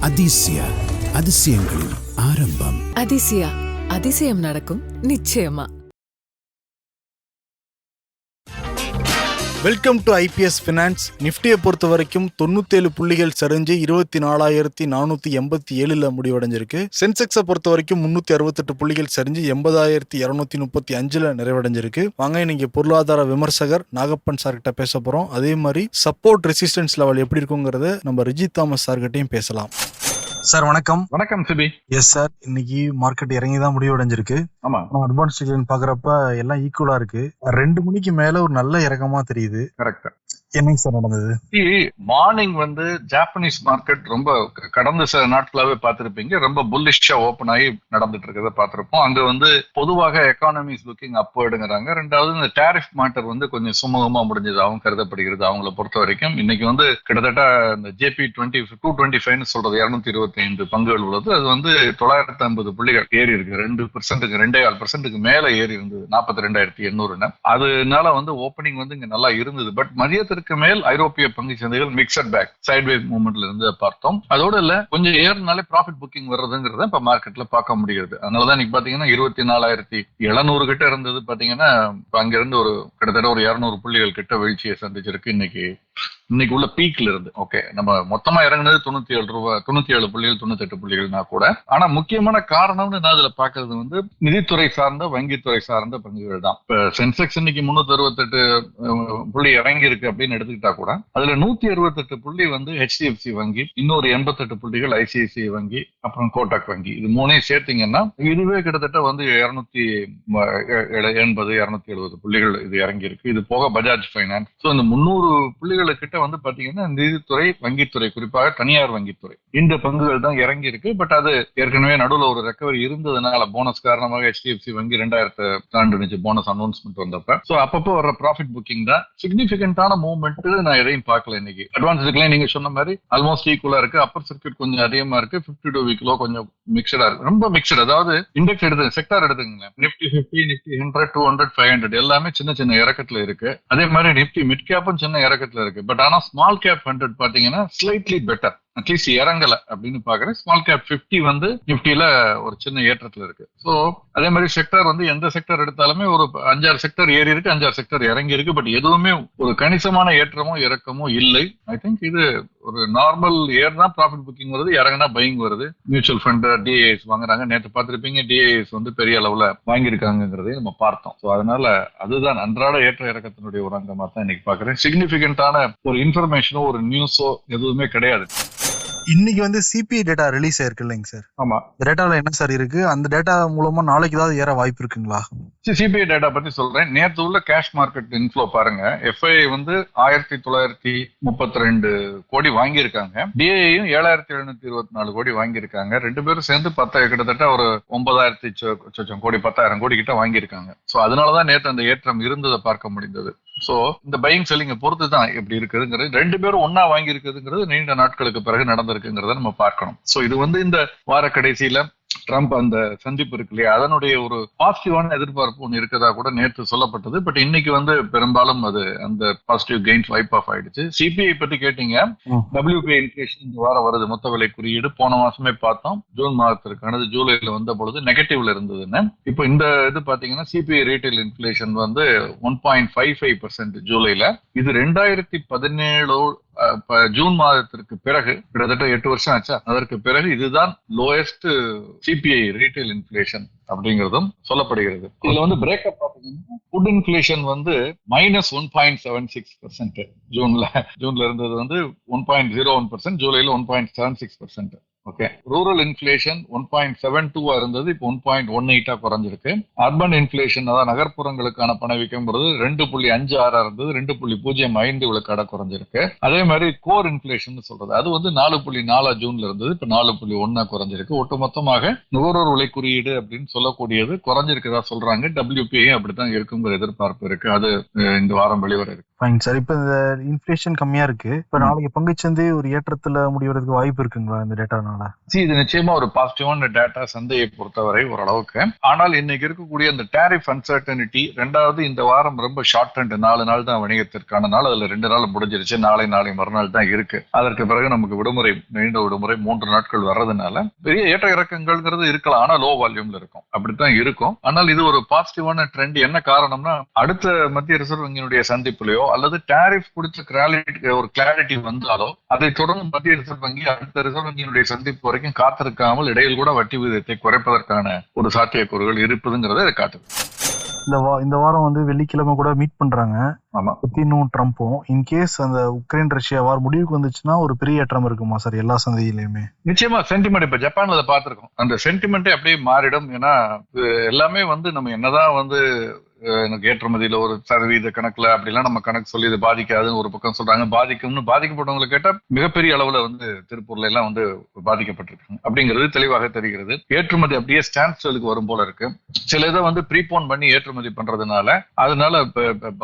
அதிசய அதிசயங்களின் ஆரம்பம். அதிசயா அதிசயம் நடக்கும் நிச்சயமா. வெல்கம் டு ஐபிஎஸ் ஃபினான்ஸ் நிஃப்டியை பொறுத்த வரைக்கும் தொண்ணூத்தேழு புள்ளிகள் சரிஞ்சு இருபத்தி நாலாயிரத்தி நானூற்றி எண்பத்தி ஏழில் முடிவடைஞ்சிருக்கு. சென்செக்ஸை பொறுத்த வரைக்கும் முந்நூற்றி அறுபத்தெட்டு புள்ளிகள் சரிஞ்சு எண்பதாயிரத்தி இரநூத்தி முப்பத்தி அஞ்சில் நிறைவடைஞ்சிருக்கு. வாங்க இன்னைக்கு பொருளாதார விமர்சகர் நாகப்பன் சார்கிட்ட பேச போகிறோம் அதே மாதிரி சப்போர்ட் ரெசிஸ்டன்ஸ் லெவல் எப்படி இருக்குங்கிறத நம்ம ரிஜித் தாமஸ் சார்கிட்டையும் பேசலாம். சார் வணக்கம். வணக்கம் சிபி. எஸ் சார் இன்னைக்கு மார்க்கெட் இறங்கி தான் முடிவடைஞ்சிருக்கு ஆமா. அட்வான்ஸ் பாக்குறப்ப எல்லாம் ஈக்குவலா இருக்கு. ரெண்டு மணிக்கு மேல ஒரு நல்ல இறக்கமா தெரியுது. கரெக்ட் என்னங்க சார் நடந்தது? மார்னிங் வந்து ஜாப்பனீஸ் மார்க்கெட் ரொம்ப கடந்த சில நாட்களாவே பார்த்திருப்பீங்க. ரொம்ப புல்லிஷா ஓபன் ஆகி நடந்துட்டு இருக்கிறத பார்த்திருப்போம். அங்க வந்து பொதுவாக எக்கானமிஸ் லுக்கிங் அப்வேர்டுங்கிறாங்க ரெண்டாவது இந்த டேரிஃப் மேட்டர் வந்து கொஞ்சம் சுமூகமா முடிஞ்சதாகவும் கருதப்படுகிறது அவங்கள பொறுத்த வரைக்கும். இன்னைக்கு வந்து கிட்டத்தட்ட இந்த ஜேபி டுவெண்ட்டி டூ டுவெண்ட்டி ஃபைவ்னு சொல்றது இருநூத்தி இருபத்தி ஐந்து பங்குகள் உள்ளது. அது வந்து தொள்ளாயிரத்தி ஐம்பது புள்ளிகள் ஏறி இருக்கு. ரெண்டு பர்சன்ட்டுக்கு ரெண்டே கால் பர்சன்ட்டுக்கு மேல ஏறி இருந்தது. நாற்பத்தி ரெண்டாயிரத்தி எண்ணூறுன்னு. அதனால வந்து ஓப்பனிங் வந்து இங்க நல்லா இருந்தது. பட் மதியத்திற்கு மேல் ஐரோப்பிய பங்கு சந்தைகள் மிக்சட் பேக் சைட்வேஸ் மூவ்மெண்ட்ல இருந்து பார்த்தோம். அதோட இல்ல கொஞ்சம் ஏறினாலே ப்ராஃபிட் புக்கிங் வர்றதுங்கிறத இப்ப மார்க்கெட்ல பார்க்க முடிகிறது. அதனாலதான் இன்னைக்கு பாத்தீங்கன்னா இருபத்தி நாலாயிரத்தி எழுநூறு கிட்ட இருந்தது பாத்தீங்கன்னா அங்கிருந்து அங்க இருந்து ஒரு கிட்டத்தட்ட ஒரு இருநூறு புள்ளிகள் கிட்ட வீழ்ச்சியை சந்திச்சிருக்கு இன்னைக்கு. இன்னைக்கு உள்ள பீக்ல இருந்து ஓகே நம்ம மொத்தமா இறங்குனது தொண்ணூத்தி ஏழு ரூபாய் தொண்ணூத்தி ஏழு புள்ளிகள் தொண்ணூத்தி எட்டு புள்ளிகள்னா கூட ஆனா முக்கியமான காரணம்னு நான் இதுல பாக்குறது வந்து நிதித்துறை சார்ந்த வங்கித்துறை சார்ந்த பங்குகள் தான். இப்ப சென்செக்ஸ் இன்னைக்கு முன்னூத்தி அறுபத்தெட்டு புள்ளி இறங்கி இருக்கு அப்படின்னு எடுத்துக்கிட்டா கூட அதுல நூத்தி அறுபத்தெட்டு புள்ளி வந்து ஹெச்டிஎஃப்சி வங்கி இன்னொரு எண்பத்தெட்டு புள்ளிகள் ஐசிஐசிஐ வங்கி அப்புறம் கோட்டாக் வங்கி இது மூணையும் சேர்த்தீங்கன்னா இதுவே கிட்டத்தட்ட வந்து இருநூத்தி எண்பது இருநூத்தி எழுபது புள்ளிகள் இது இறங்கி இருக்கு இது போக பஜாஜ் பைனான்ஸ் ஸோ இந்த முந்நூறு கிட்ட வந்து பாத்தீங்கன்னா நிதித்துறை வங்கித்துறை குறிப்பாக தனியார் வங்கித்துறை இந்த பங்குகள் தான் இறங்கி இருக்கு. பட் அது ஏற்கனவே நடுவில் ஒரு ரெக்கவரி இருந்ததுனால போனஸ் காரணமாக ஹெச்டிஎஃப்சி வங்கி ரெண்டாயிரத்து தாண்டுனுச்சு போனஸ் அனௌன்ஸ்மெண்ட் வந்தப்ப. ஸோ அப்பப்போ வர்ற ப்ராஃபிட் புக்கிங் தான். சிக்னிபிகண்டான மூவ்மெண்ட் நான் எதையும் பார்க்கல இன்னைக்கு. அட்வான்ஸ் டிக்ளைன் நீங்க சொன்ன மாதிரி ஆல்மோஸ்ட் ஈக்குவலா இருக்கு. அப்பர் சர்க்கியூட் கொஞ்சம் அதிகமா இருக்கு. பிப்டி டூ வீக்லோ கொஞ்சம் மிக்சடா இருக்கு. ரொம்ப மிக்சட் அதாவது இண்டெக்ஸ் எடுத்து செக்டார் எடுத்துங்க Nifty fifty Nifty hundred two hundred five hundred எல்லாமே சின்ன சின்ன இறக்கத்துல இருக்கு. அதே மாதிரி நிப்டி மிட் கேப்பும் சின்ன இறக்கத்துல இருக்கு. பட் ஆனா ஸ்மால் கேப் ஹண்ட்ரட் பாத்தீங்கன்னா ஸ்லைட்லி பெட்டர் அட்லீஸ்ட் இறங்கல அப்படின்னு பாக்குறேன் ஸ்மால் கேப் 50 வந்து நிப்டியில ஒரு சின்ன ஏற்றத்துல இருக்கு. சோ அதே மாதிரி செக்டர் வந்து எந்த செக்டர் எடுத்தாலுமே ஒரு அஞ்சாறு செக்டர் ஏறி இருக்கு அஞ்சாறு செக்டர் இறங்கி இருக்கு. பட் எதுவுமே ஒரு கணிசமான ஏற்றமோ இறக்கமோ இல்லை. ஐ திங்க் இது ஒரு நார்மல் ஏர் தான் ப்ராஃபிட் புக்கிங் வருது இறங்கினா பையிங் வருது. மியூச்சுவல் ஃபண்ட் டிஏஎஸ் வாங்குறாங்க. நேற்று பார்த்திருப்பீங்க டிஏஎஸ் வந்து பெரிய அளவுல வாங்கியிருக்காங்கிறதையும் நம்ம பார்த்தோம். ஸோ அதனால அதுதான் அன்றாட ஏற்ற இறக்கத்தினுடைய ஒரு அங்கமாக தான் இன்னைக்கு பாக்குறேன் சிக்னிஃபிகண்டான ஒரு இன்ஃபர்மேஷனோ ஒரு நியூஸோ எதுவுமே கிடையாது. இன்னைக்கு வந்து சிபிஐ டேட்டா ரிலீஸ் ஆயிருக்கு இல்லைங்க சார். ஆமா. டேட்டால என்ன சார் இருக்கு? அந்த டேட்டா மூலமா நாளைக்கு ஏதாவது ஏற வாய்ப்பு இருக்குங்களா? சிபிஐ டேட்டா பத்தி சொல்றேன். நேற்று உள்ள கேஷ் மார்க்கெட் இன்ஃப்ளோ பாருங்க. எஃப்ஐ வந்து ஆயிரத்தி தொள்ளாயிரத்தி முப்பத்தி ரெண்டு கோடி வாங்கியிருக்காங்க. டிஐயும் ஏழாயிரத்தி எழுநூத்தி இருபத்தி நாலு கோடி வாங்கியிருக்காங்க. ரெண்டு பேரும் சேர்ந்து பத்த கிட்டத்தட்ட ஒரு ஒன்பதாயிரத்தி கோடி பத்தாயிரம் கோடி கிட்ட வாங்கியிருக்காங்க. சோ அதனாலதான் நேற்று அந்த ஏற்றம் இருந்ததை பார்க்க முடிந்தது. சோ இந்த பையிங் செல்லிங்க பொறுத்து தான் எப்படி இருக்குதுங்கிறது. ரெண்டு பேரும் ஒன்னா வாங்கி இருக்குதுங்கிறது நீண்ட நாட்களுக்கு பிறகு நடந்திருக்குங்கிறத நம்ம பார்க்கணும். சோ இது வந்து இந்த வார கடைசியில ட்ரம்ப் அந்த சந்திப்பு இருக்கு இல்லையா? அதனுடைய ஒரு பாசிட்டிவான எதிர்பார்ப்பு ஒன்று இருக்கதா கூட நேற்று சொல்லப்பட்டது. பட் இன்னைக்கு வந்து பெரும்பாலும் அது அந்த பாசிட்டிவ் கெயின்ஸ் வைப் ஆஃப் ஆயிடுச்சு. சிபிஐ பத்தி கேட்டீங்க. ம். டபிள்யூபி இன்ஃபிளேஷன் இந்த வாரம் வருது. மொத்த விலை குறியீடு போன மாசமே பார்த்தோம். ஜூன் மாதத்திற்கானது ஜூலைல வந்த பொழுது நெகட்டிவ்ல இருந்ததுன்னு. இப்போ இந்த இது பாத்தீங்கன்னா சிபிஐ ரீட்டைல் இன்ஃபிளேஷன் வந்து one point five five percent ஜூலைல. இது ரெண்டாயிரத்தி பதினேழு ஜூன் மாதத்திற்கு பிறகு கிட்டத்தட்ட எட்டு வருஷம் ஆச்சா? அதற்கு பிறகு இதுதான் லோயஸ்ட் சிபிஐ ரீட்டைல் இன்ஃபிளேஷன் அப்படிங்கிறதும் சொல்லப்படுகிறது. இதுல வந்து பிரேக்கப் பாத்தீங்கன்னா ஃபுட் இன்ஃபிளேஷன் வந்து minus one point seven six percent ஜூன்ல ஜூன்ல இருந்தது வந்து one point zero one percent ஜூலைல one point seven six percent okay rural inflation one point seven டூவா இருந்தது இப்போ ஒன் பாயிண்ட் ஒன் எயிட்டா குறைஞ்சிருக்கு. அர்பன் இன்ஃபிளேஷன் அதாவது நகர்ப்புறங்களுக்கான பணவீக்கம்ங்கிறது ரெண்டு புள்ளி அஞ்சு ஆறா இருந்தது ரெண்டு புள்ளி பூஜ்ஜியம் ஐந்து விழுக்காட குறைஞ்சிருக்கு. அதே மாதிரி கோர் இன்ஃபிளேஷன் சொல்றது அது வந்து நாலு புள்ளி நாலா ஜூன்ல இருந்தது இப்போ நாலு புள்ளி ஒன்னா குறைஞ்சிருக்கு. ஒட்டுமொத்தமாக நுகர்வோர் விலை குறியீடு அப்படின்னு சொல்லக்கூடியது குறைஞ்சிருக்கிறதா சொல்றாங்க. டபிள்யூபிஐ அப்படித்தான் இருக்குங்கிற எதிர்பார்ப்பு இருக்கு. அது இந்த வாரம் வெளிவர இருக்கு. ஃபைன் சார் இப்போ இந்த இன்ஃப்ளேஷன் கம்மியா இருக்கு. இப்போ. நாளைக்கு பங்குச்சந்தை ஒரு ஏற்றத்துல முடிவதற்கு வாய்ப்பு இருக்குங்களா இந்த டேட்டானால See, இது நிச்சயமா ஒரு பாசிட்டிவான டேட்டா சந்தையை பொறுத்தவரை ஓரளவுக்கு. ஆனால் இன்னைக்கு இருக்கக்கூடிய இந்த டேரிஃப் அன்சர்டனிட்டி ரெண்டாவது இந்த வாரம் ரொம்ப ஷார்ட் அண்ட் நாலு நாள் தான் வணிகத்திற்கான நாள். அதுல ரெண்டு நாள் முடிஞ்சிருச்சு. நாளை நாளை மறுநாள் தான் இருக்கு. அதற்கு பிறகு நமக்கு விடுமுறை நீண்ட விடுமுறை மூன்று நாட்கள் வர்றதுனால பெரிய ஏற்ற இறக்கங்கள்ங்கிறது இருக்கலாம். ஆனா லோ வால்யூம்ல இருக்கும். அப்படித்தான் இருக்கும். ஆனால் இது ஒரு பாசிட்டிவான ட்ரெண்ட் என்ன காரணம்னா அடுத்த மத்திய ரிசர்வ் வங்கியினுடைய சந்திப்புலயோ அல்லது டேரிஃப் குறித்த கிளாரிட்டி ஒரு கிளாரிட்டி வந்தாலோ அதை தொடர்ந்து மத்திய ரிசர்வ் வங்கி அடுத்த ரிசர்வ் வங்கியினுடைய சந்திப்பு வரைக்கும் காத்திருக்காமல் இடையில் கூட வட்டி விகிதத்தை குறைப்பதற்கான ஒரு சாத்தியக்கூறுகள் இருப்பதுங்கிறத இது காட்டுது. இந்த வா இந்த வாரம் வந்து வெள்ளிக்கிழமை கூட மீட் பண்றாங்க. ஆமா. புத்தினும் ட்ரம்ப்பும் இன்கேஸ் அந்த உக்ரைன் ரஷ்யா வார் முடிவுக்கு வந்துச்சுன்னா ஒரு பெரிய ஏற்றம் இருக்குமா சார் எல்லா சந்தையிலுமே? நிச்சயமா சென்டிமெண்ட் இப்ப ஜப்பான்ல அதை பார்த்திருக்கோம். அந்த சென்டிமெண்ட்டே அப்படியே மாறிடும். ஏன்னா எல்லாமே வந்து நம்ம என்னதான் வந்து எனக்கு ஏற்றுமதியில ஒரு சதவீத கணக்குல அப்படிலாம் நம்ம கணக்கு சொல்லி இது பாதிக்காதுன்னு ஒரு பக்கம் சொல்றாங்க. பாதிக்கும்னு பாதிக்கப்பட்டவங்களை கேட்டா மிகப்பெரிய அளவுல வந்து திருப்பூர்ல எல்லாம் வந்து பாதிக்கப்பட்டிருக்காங்க. அப்படிங்கிறது தெளிவாக தெரிகிறது. ஏற்றுமதி அப்படியே ஸ்டாண்ட் ஸ்டிலுக்கு வரும் போல இருக்கு. சில இதை வந்து ப்ரீபோன் பண்ணி ஏற்றுமதி பண்றதுனால அதனால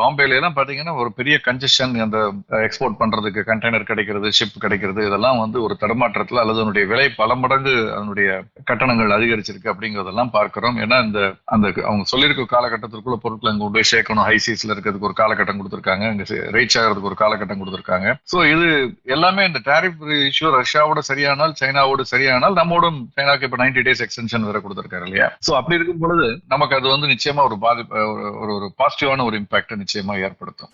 பாம்பேல எல்லாம் பாத்தீங்கன்னா ஒரு பெரிய கன்ஜெஷன் அந்த எக்ஸ்போர்ட் பண்றதுக்கு கண்டெய்னர் கிடைக்கிறது ஷிப் கிடைக்கிறது இதெல்லாம் வந்து ஒரு தடுமாற்றத்துல அல்லது அதனுடைய விலை பல மடங்கு அதனுடைய கட்டணங்கள் அதிகரிச்சிருக்கு அப்படிங்கறதெல்லாம் பார்க்கிறோம். ஏன்னா இந்த அந்த அவங்க சொல்லியிருக்க காலகட்டத்திற்குள்ள பொருட்களை அங்கே கொண்டு போய் சேர்க்கணும். ஹைசீஸ்ல இருக்கிறதுக்கு ஒரு காலகட்டம் கொடுத்துருக்காங்க. அங்கே ரீச் ஆகிறதுக்கு ஒரு காலகட்டம் கொடுத்துருக்காங்க. சோ இது எல்லாமே இந்த டாரிஃப் இஷ்யூ ரஷ்யாவோட சரியானால் சைனாவோட சரியானால் நம்மோடும் சைனாக்கு இப்ப 90 டேஸ் எக்ஸ்டென்ஷன் வேற கொடுத்துருக்காரு இல்லையா? சோ அப்படி இருக்கும் பொழுது நமக்கு அது வந்து நிச்சயமா ஒரு பாதிப்பு ஒரு- ஒரு ஒரு பாசிட்டிவான ஒரு இம்பாக்ட் நிச்சயமா ஏற்படுத்தும்.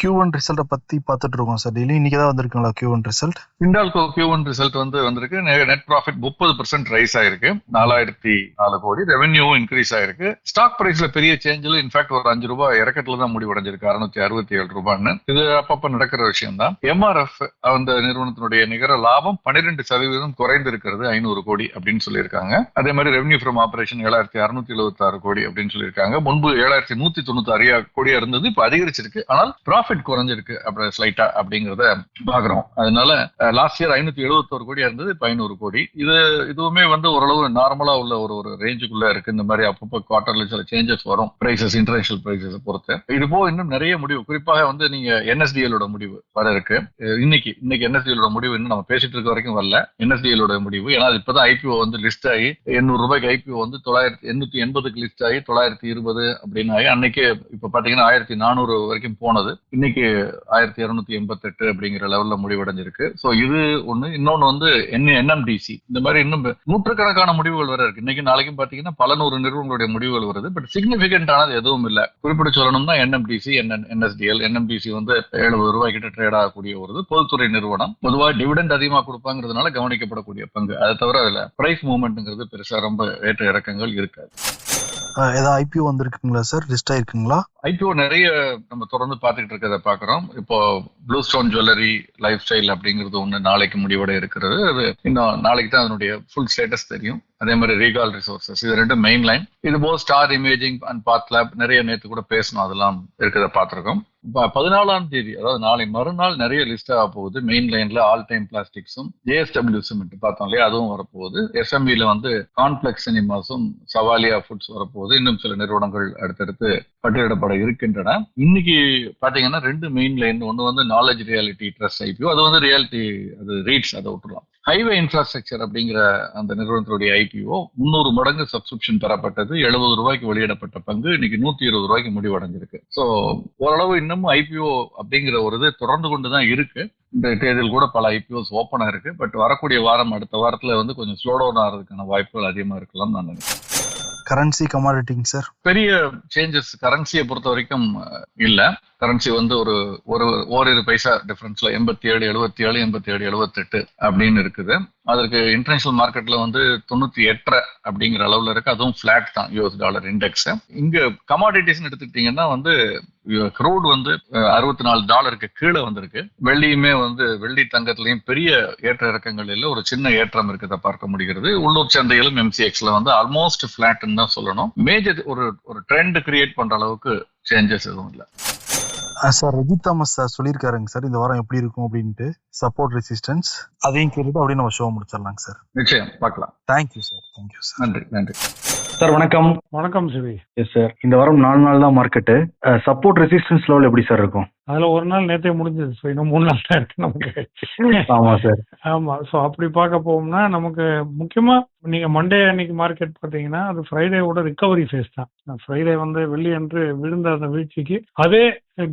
கியூ ஒன் ரிசல்ட்டை பத்தி பார்த்துட்டு இருக்கோம் சார். டெய்லி இன்னைக்கு தான் வந்திருக்குங்களா Q one result Hindalco Q one result வந்து வந்திருக்கு. நெட் ப்ராஃபிட் முப்பது பர்சன்ட் ரைஸ் ஆயிருக்கு. நாலாயிரத்தி நாலு கோடி. ரெவன்யூவும் இன்க்ரீஸ் ஆயிருக்கு. ஸ்டாக் பிரைஸ்ல பெரிய சேஞ்சில் இன்ஃபேக்ட் ஒரு அஞ்சு ரூபாய் இறக்கத்துல தான் முடிவடைஞ்சிருக்கு. அறுநூத்தி அறுபத்தி ஏழு ரூபான்னு. இது அப்பப்ப நடக்கிற விஷயம் தான் எம்ஆர்எஃப் அந்த நிறுவனத்தினுடைய நிகர லாபம் பன்னிரெண்டு சதவீதம் குறைந்து இருக்கிறது ஐநூறு கோடி அப்படின்னு சொல்லியிருக்காங்க. அதே மாதிரி ரெவன்யூ ஃப்ரம் ஆபரேஷன் ஏழாயிரத்தி அறுநூத்தி எழுபத்தி ஆறு கோடி அப்படின்னு சொல்லியிருக்காங்க. முன்பு ஏழாயிரத்தி நூத்தி தொண்ணூத்தி ஆறு கோடியா இருந்தது. இப்ப அதிகரிச்சிருக்கு. ஆனால் ப்ராஃபிட் குறைஞ்சிருக்கு அப்புறம் ஸ்லைட்டா அப்படிங்கறத பாக்குறோம். அதனால லாஸ்ட் இயர் ஐநூத்தி எழுபத்தோரு கோடியா இருந்தது இப்ப ஐநூறு கோடி. இது இதுவுமே வந்து ஓரளவு நார்மலா உள்ள ஒரு ஒரு ரேஞ்சுக்குள்ள இருக்கு. இந்த மாதிரி அப்பப்போ குவார்டர்ல சில சேஞ்சஸ் வரும். பிரைசஸ் இன்டர்நேஷனல் பிரைசஸ் பொறுத்து. இது போக இன்னும் நிறைய முடிவு. குறிப்பாக வந்து நீங்க என்எஸ்டிஎலோட முடிவு வர இருக்கு. இன்னைக்கு இன்னைக்கு என்எஸ்டிஎலோட முடிவு இன்னும் நம்ம பேசிட்டு இருக்க வரைக்கும் வரல. என்எஸ்டிஎலோட முடிவு ஏன்னா இப்பதான் ஐபிஓ வந்து லிஸ்ட் ஆகி எண்ணூறு ரூபாய்க்கு ஐபிஓ வந்து தொள்ளாயிரத்தி எண்ணூத்தி எண்பதுக்கு லிஸ்ட் ஆகி தொள்ளாயிரத்தி இருபது அப்படின்னு ஆகி அன்னைக்கு இப்ப பாத்தீங்கன்னா ஆயிரத்தி நானூறு வரைக்கும் போனது. இன்னைக்கு ஆயிரத்தி இருநூத்தி எண்பத்தெட்டு அப்படிங்கிற லெவல்ல முடிவடைஞ்சிருக்கு. சோ இது ஒண்ணு. இன்னொன்னு வந்து என்ன என்எம்டிசி இந்த மாதிரி இன்னும் நூற்றுக்கணக்கான முடிவுகள் வர இருக்கு. இன்னைக்கு நாளைக்கும் பாத்தீங்கன்னா பல நூறு நிறுவனங்களுடைய முடிவுகள் வருது. பட் சிக்னிபிகண்ட் ஆனது எதுவும் இல்ல. குறிப்பிட்டு சொல்லணும்னா என்எம்டிசி என்எஸ்டிஎல் என்எம்டிசி வந்து எழுபது ரூபாய் கிட்ட ட்ரேட் ஆகக்கூடிய ஒரு பொதுத்துறை நிறுவனம். பொதுவாக டிவிடெண்ட் அதிகமாக கொடுப்பாங்கிறதுனால கவனிக்கப்படக்கூடிய பங்கு. அதை தவிர அதுல பிரைஸ் மூவ்மெண்ட்ங்கிறது பெருசா ரொம்ப ஏற்ற இறக்கங்கள் இருக்காது. ஏதாவது ஐபிஓ வந்திருக்குங்களா சார் லிஸ்ட் ஆயிருக்குங்களா? ஐபிஓ நிறைய நம்ம தொடர்ந்து பார்த்துக்கிட்டு இருக்கிறத பாக்குறோம் இப்போ blue stone jewellery life style அப்படிங்கிறது ஒன்று நாளைக்கு முடிவோட இருக்கிறது அது இன்னும் நாளைக்கு தான் அதனுடைய ஃபுல் ஸ்டேட்டஸ் தெரியும். அதே மாதிரி ரீகால் ரிசோர்சஸ் இது ரெண்டும் மெயின் லைன் இது போக star imaging and path lab நிறைய நேத்து கூட பேசணும் அதெல்லாம் இருக்கிறத பார்த்துருக்கோம். பதினாலாம் தேதி அதாவது நாளை மறுநாள் நிறைய லிஸ்ட் ஆக போகுது. மெயின் லைன்ல ஆல் டைம் பிளாஸ்டிக்ஸும் ஜேஎஸ்டபிள்யூ சிமெண்ட் பார்த்தோம் இல்லையா? அதுவும் வரப்போகுது. எஸ்எம்இல வந்து கான்ப்ளெக்ஸ் சினிமாஸும் சவாலியா ஃபுட்ஸ் வரப்போகுது. இன்னும் சில நிறுவனங்கள் அடுத்தடுத்து பட்டியலிடப்பட இருக்கின்றன. இன்னைக்கு பாத்தீங்கன்னா ரெண்டு மெயின் லைன் ஒன்று வந்து நாலேஜ் ரியாலிட்டி ட்ரெஸ் ஐபிஓ அது வந்து ரியாலிட்டி அது ரீட்ஸ் அதை விட்டுலாம் ஹைவே இன்ஃப்ராஸ்ட்ரக்சர் அப்படிங்கிற அந்த நிறுவனத்தினுடைய ஐபிஓ முந்நூறு மடங்கு சப்ஸ்கிரிப்ஷன் பெறப்பட்டது. எழுபது ரூபாய்க்கு வெளியிடப்பட்ட பங்கு. இன்னைக்கு நூத்தி இருபது ரூபாய்க்கு முடிவடைஞ்சிருக்கு. ஸோ ஓரளவு இன்னமும் ஐபிஓ அப்படிங்கிற ஒரு இது தொடர்ந்து கொண்டு தான் இருக்கு. இந்த தேதியில் கூட பல ஐபிஓஸ் ஓப்பன் இருக்கு. பட் வரக்கூடிய வாரம் அடுத்த வாரத்துல வந்து கொஞ்சம் ஸ்லோ டவுன் ஆகிறதுக்கான வாய்ப்புகள் அதிகமா இருக்கலாம் நான் நினைக்கிறேன். கரன்சி கமாடிட்டிங் சார். பெரிய சேஞ்சஸ் கரன்சியை பொறுத்த வரைக்கும் இல்ல. கரன்சி வந்து ஒரு ஒரு ஓரிரு பைசா டிஃபரன்ஸ்ல எண்பத்தி ஏழு எழுபத்தி ஏழு எண்பத்தி ஏழு எழுபத்தெட்டு அப்படின்னு இருக்குது. அதற்கு இன்டர்நேஷனல் மார்க்கெட்ல வந்து தொண்ணூத்தி எட்டரை அப்படிங்கிற அளவுல இருக்கு. அதுவும் பிளாட் தான் யூஎஸ் டாலர் இண்டெக்ஸ் இங்க கமாடிட்டிஸ் எடுத்துக்கிட்டீங்கன்னா வந்து க்ரூட் வந்து அறுபத்தி நாலு டாலருக்கு கீழே வந்திருக்கு. வெள்ளியுமே வந்து வெள்ளி தங்கத்திலையும் பெரிய ஏற்ற இறக்கங்கள் இல்லை ஒரு சின்ன ஏற்றம் இருக்கிறத பார்க்க முடிகிறது. உள்ளூர் சந்தையிலும் எம்சிஎக்ஸ்ல வந்து ஆல்மோஸ்ட் பிளாட்னு தான் சொல்லணும். மேஜர் ஒரு ஒரு ட்ரெண்ட் கிரியேட் பண்ற அளவுக்கு சேஞ்சஸ் எதுவும் இல்லை. சார் ரஜித் தாமஸ் சார் சொல்லியிருக்காருங்க சார் இந்த வாரம் எப்படி இருக்கும் அப்படின்ட்டு. சப்போர்ட் ரெசிஸ்டன்ஸ் அதையும் கேட்டுட்டு அப்படியே நம்ம ஷோ முடிச்சிடலாங்க சார். நிச்சயம் பார்க்கலாம். தேங்க்யூ சார் தேங்க்யூ சார் நன்றி நன்றி. சார் வணக்கம். வணக்கம் சிவி எஸ் சார் இந்த வாரம் நாலு நாள் தான் மார்க்கெட்டு சப்போர்ட் ரெசிஸ்டன்ஸ் லெவல் எப்படி சார் இருக்கும்? அதுல ஒரு நாள் நேத்தே முடிஞ்சது ஸோ இன்னும் மூணு நாள் தான் இருக்கு நமக்கு. ஆமா சார் ஆமா ஸோ அப்படி பார்க்க போகும்னா நமக்கு முக்கியமா நீங்க மண்டே அன்னைக்கு மார்க்கெட் பார்த்தீங்கன்னா அது ஃப்ரைடேவோட ரிகவரி ஃபேஸ் தான். ஃப்ரைடே வந்து வெள்ளி அன்று விழுந்த அந்த வீழ்ச்சிக்கு அதே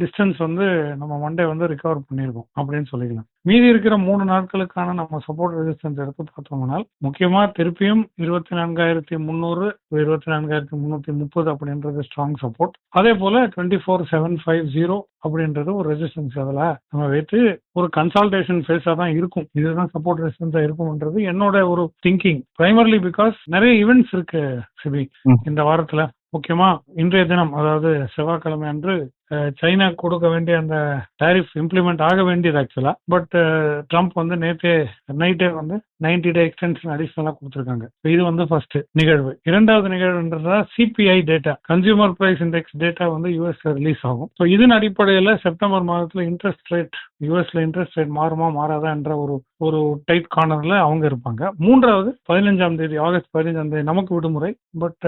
டிஸ்டன்ஸ் வந்து நம்ம மண்டே வந்து ரிகவர் பண்ணியிருக்கோம் அப்படின்னு சொல்லிக்கலாம். மீதி இருக்கிற மூணு நாட்களுக்கான நம்ம சப்போர்ட் ரெசிஸ்டன்ஸ் எடுத்து பார்த்தோம்னா முக்கியமா திருப்பியும் இருபத்தி நான்காயிரத்தி முந்நூறு இருபத்தி நான்காயிரத்தி முந்நூற்றி முப்பது அப்படின்றது ஸ்ட்ராங் சப்போர்ட் அதே போல twenty four seven five zero அப்படின்றது ஒரு ரெசிஸ்டன்ஸ் அதில் நம்ம வைத்து ஒரு கன்சால்டேஷன் ஃபேஸாக தான் இருக்கும். இதுதான் சப்போர்ட் ரெசிஸ்டன்ஸாக இருக்கும்ன்றது என்னோட ஒரு திங்கிங் பிரைமர்லி பிகாஸ் நிறைய ஈவெண்ட்ஸ் இருக்கு சிபி. இந்த வாரத்துல முக்கியமா இன்றைய தினம் அதாவது செவ்வாய்க்கிழமை அன்று சைனா கொடுக்க வேண்டிய அந்த டாரிஃப் இம்ப்ளிமெண்ட் ஆக வேண்டியது ஆக்சுவலா பட் ட்ரம்ப் வந்து நேற்றே நைட்டே வந்து 90 டே எக்ஸ்டென்ஷன் அடிஷனலா கொடுத்துருக்காங்க. இது வந்து ஃபர்ஸ்ட் நிகழ்வு. இரண்டாவது நிகழ்வுன்றதா CPI data consumer price index data வந்து யூஎஸ்ல ரிலீஸ் ஆகும். ஸோ இதன் அடிப்படையில் செப்டம்பர் மாதத்துல இன்ட்ரெஸ்ட் ரேட் யூஎஸ்ல இன்ட்ரெஸ்ட் ரேட் மாறுமா மாறாதா என்ற ஒரு ஒரு டைட் கார்னர்ல அவங்க இருப்பாங்க. மூன்றாவது பதினஞ்சாம் தேதி ஆகஸ்ட் பதினஞ்சாம் தேதி நமக்கு விடுமுறை. பட்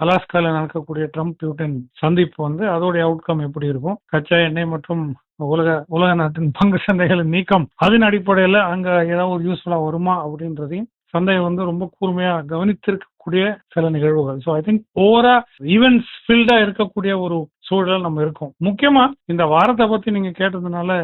அலாஸ்கால நடக்கக்கூடிய ட்ரம்ப் பியூட்டன் சந்திப்பு வந்து அதோடைய அவுட்கம் எப்படி இருக்கும்? கச்சா எண்ணெய் மற்றும் உலக உலக நாட்டின் பங்கு சந்தைகளின் நீக்கம் அதன் அடிப்படையில் அங்க ஏதாவது ஒரு யூஸ்ஃபுல்லா வருமா அப்படின்றதையும் சந்தையை வந்து ரொம்ப கூர்மையா கவனித்திருக்கக்கூடிய சில நிகழ்வுகள். ஸோ ஐ திங்க் ஓவரா ஈவென்ட்ஸ் ஃபீல்டா இருக்கக்கூடிய ஒரு சூழல் நம்ம இருக்கோம். முக்கியமா இந்த வாரத்தை பத்தி நீங்க கேட்டதுனால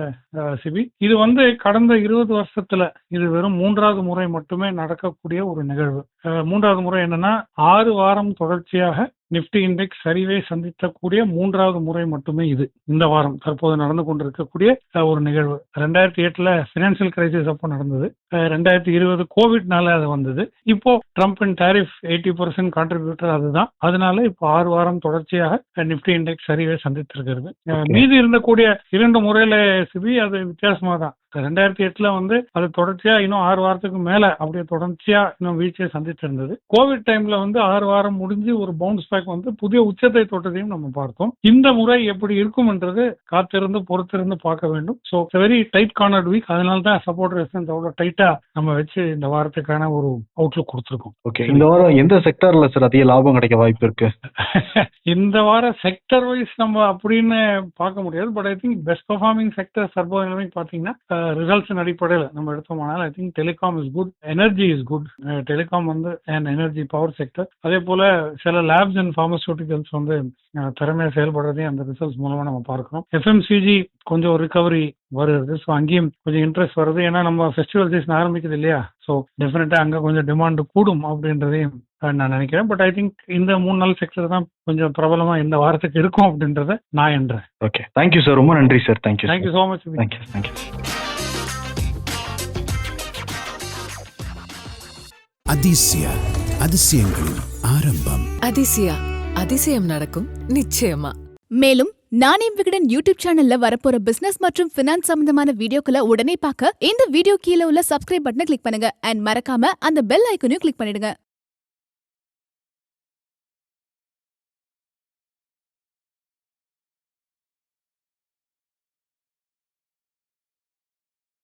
சிபி இது வந்து கடந்த இருபது வருஷத்துல இது வெறும் மூன்றாவது முறை மட்டுமே நடக்கக்கூடிய ஒரு நிகழ்வு. மூன்றாவது முறை என்னன்னா ஆறு வாரம் தொடர்ச்சியாக நிப்டி இண்டெக்ஸ் சரிவை சந்தித்தக்கூடிய மூன்றாவது முறை மட்டுமே இது. இந்த வாரம் தற்போது நடந்து கொண்டிருக்கக்கூடிய ஒரு நிகழ்வு. ரெண்டாயிரத்தி எட்டுல பினான்சியல் கிரைசிஸ் அப்போ நடந்தது. ரெண்டாயிரத்தி இருபது கோவிட்னால அது வந்தது. இப்போ Trump and tariff eighty percent contributor அதுதான். அதனால இப்போ ஆறு வாரம் தொடர்ச்சியாக நிப்டி இண்டெக்ஸ் சரிவை சந்தித்திருக்கிறது. மீதி இருந்தக்கூடிய இரண்டு முறையில சிபி அது வித்தியாசமா தான் ரெண்டாயிரத்தி எட்டுல வந்து அது தொடர்ச்சியா இன்னும் ஆறு வாரத்துக்கு மேல அப்படியே தொடர்ச்சியா இன்னும் வீழ்ச்சியை சந்தித்து இருந்தது. கோவிட் டைம்ல வந்து ஆறு வாரம் முடிஞ்சு ஒரு பவுன்ஸ் பேக் வந்து புதிய உச்சத்தை தொட்டதையும் நம்ம பார்த்தோம். இந்த முறை எப்படி இருக்கும்ன்றது காத்திருந்து பொறுத்திருந்து பார்க்க வேண்டும். So very tight cornered week அதனால தான் சப்போர்ட் ரெசிஸ்டன்ஸ் அவ்வளோ டைட்டா நம்ம வச்சு இந்த வாரத்துக்கான ஒரு அவுட்லுக் கொடுத்துருக்கோம். ஓகே இந்த வாரம் எந்த செக்டர்ல சார் அதிக லாபம் கிடைக்க வாய்ப்பு இருக்கு? இந்த வாரம் செக்டர் வைஸ் நம்ம அப்படின்னு பார்க்க முடியாது. But I think best performing sector servo பார்த்தீங்கன்னா ரிசல்ட்ஸின் அடிப்படையில் நம்ம எடுத்தோம்னால் I think telecom is good energy is good telecom வந்து அண்ட் எனர்ஜி பவர் செக்டர் அதே போல சில லேப்ஸ் அண்ட் ஃபார்மசூட்டிகல்ஸ் வந்து அஹ், திறமையா செயல்படுறதையும் அந்த ரிசல்ட்ஸ் மூலமா நம்ம பார்க்கிறோம். எஃப்எம்சிஜி கொஞ்சம் ரிகவரி வருது. ஸோ அங்கேயும் கொஞ்சம் இன்ட்ரெஸ்ட் வருது. ஏன்னா நம்ம ஃபெஸ்டிவல் சீசன் ஆரம்பிக்குது இல்லையா? ஸோ டெஃபினட்டா அங்க கொஞ்சம் டிமாண்ட் கூடும் அப்படின்றதையும் நான் நினைக்கிறேன். பட் ஐ திங்க் இந்த மூணு நாள் செக்டர் தான் கொஞ்சம் பிரபலமா இந்த வாரத்துக்கு இருக்கும் அப்படின்றத நான் என்றேன் ஓகே தேங்க்யூ சார் ரொம்ப நன்றி sir thank you thank you so much thank you thank you அதிசய அதிசயங்களின் ஆரம்பம். அதிசயா அதிசயம் நடக்கும் நிச்சயமா. மேலும் நானே விகடன் யூடியூப் சேனல்ல வரப்போற பிசினஸ் மற்றும் பினான்ஸ் சம்பந்தமான வீடியோக்களை உடனே பார்க்க இந்த வீடியோ கீழே உள்ள சப்ஸ்கிரைப் பட்டனை கிளிக் பண்ணுங்க. அண்ட் மறக்காம அந்த பெல் ஐக்கனையும் கிளிக் பண்ணிடுங்க.